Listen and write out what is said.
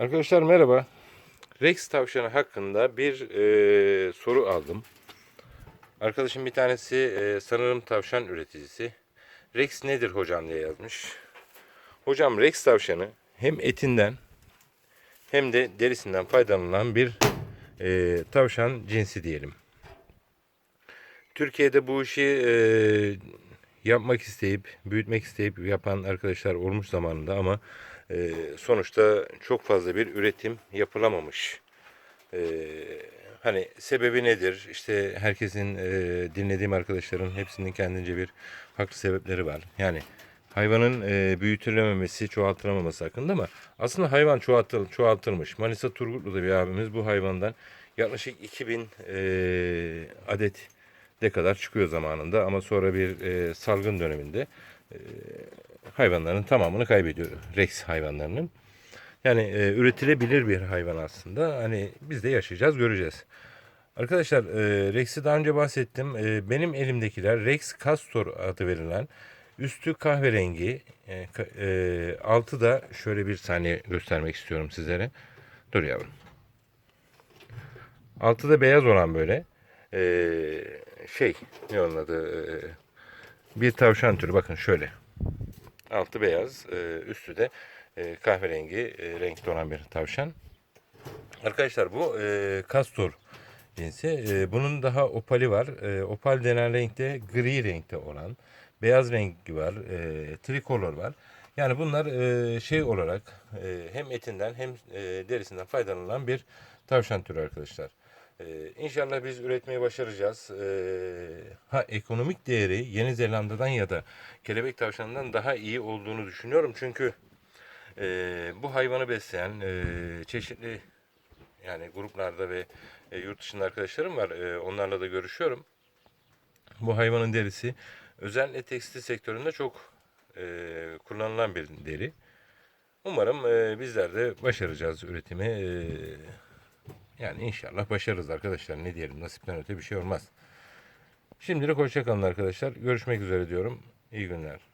Arkadaşlar merhaba. Rex tavşanı hakkında bir e, soru aldım. Arkadaşım bir tanesi e, sanırım tavşan üreticisi. Rex nedir hocam diye yazmış. Hocam Rex tavşanı hem etinden hem de derisinden faydalanılan bir e, tavşan cinsi diyelim. Türkiye'de bu işi e, yapmak isteyip, büyütmek isteyip yapan arkadaşlar olmuş zamanında ama e, sonuçta çok fazla bir üretim yapılamamış. E, hani sebebi nedir? İşte herkesin e, dinlediğim arkadaşların hepsinin kendince bir haklı sebepleri var. Yani hayvanın e, büyütülememesi, çoğaltılamaması hakkında ama aslında hayvan çoğaltıl, çoğaltılmış. Manisa Turgutlu'da bir abimiz bu hayvandan yaklaşık 2000 e, adet ne kadar çıkıyor zamanında ama sonra bir e, salgın döneminde e, hayvanların tamamını kaybediyor Rex hayvanlarının. Yani e, üretilebilir bir hayvan aslında. Hani biz de yaşayacağız, göreceğiz. Arkadaşlar e, Rex'i daha önce bahsettim. E, benim elimdekiler Rex Castor adı verilen üstü kahverengi e, e, altı da şöyle bir saniye göstermek istiyorum sizlere. Dur yavrum. Altı da beyaz olan böyle e, şey ne onun adı e, bir tavşan türü bakın şöyle. Altı beyaz, e, üstü de e, kahverengi e, renkte olan bir tavşan. Arkadaşlar bu e, kastor cinsi. E, bunun daha opali var. E, opal denen renkte gri renkte olan. Beyaz rengi var. E, trikolor var. Yani bunlar e, şey olarak e, hem etinden hem e, derisinden faydalanılan bir tavşan türü arkadaşlar. Ee, inşallah biz üretmeyi başaracağız. Ee, ha ekonomik değeri Yeni Zelanda'dan ya da kelebek tavşanından daha iyi olduğunu düşünüyorum. Çünkü e, bu hayvanı besleyen e, çeşitli yani gruplarda ve e, yurt dışında arkadaşlarım var. E, onlarla da görüşüyorum. Bu hayvanın derisi özellikle tekstil sektöründe çok e, kullanılan bir deri. Umarım e, bizler de başaracağız üretimi. E, yani inşallah başarırız arkadaşlar. Ne diyelim nasipten öte bir şey olmaz. Şimdilik hoşçakalın arkadaşlar. Görüşmek üzere diyorum. İyi günler.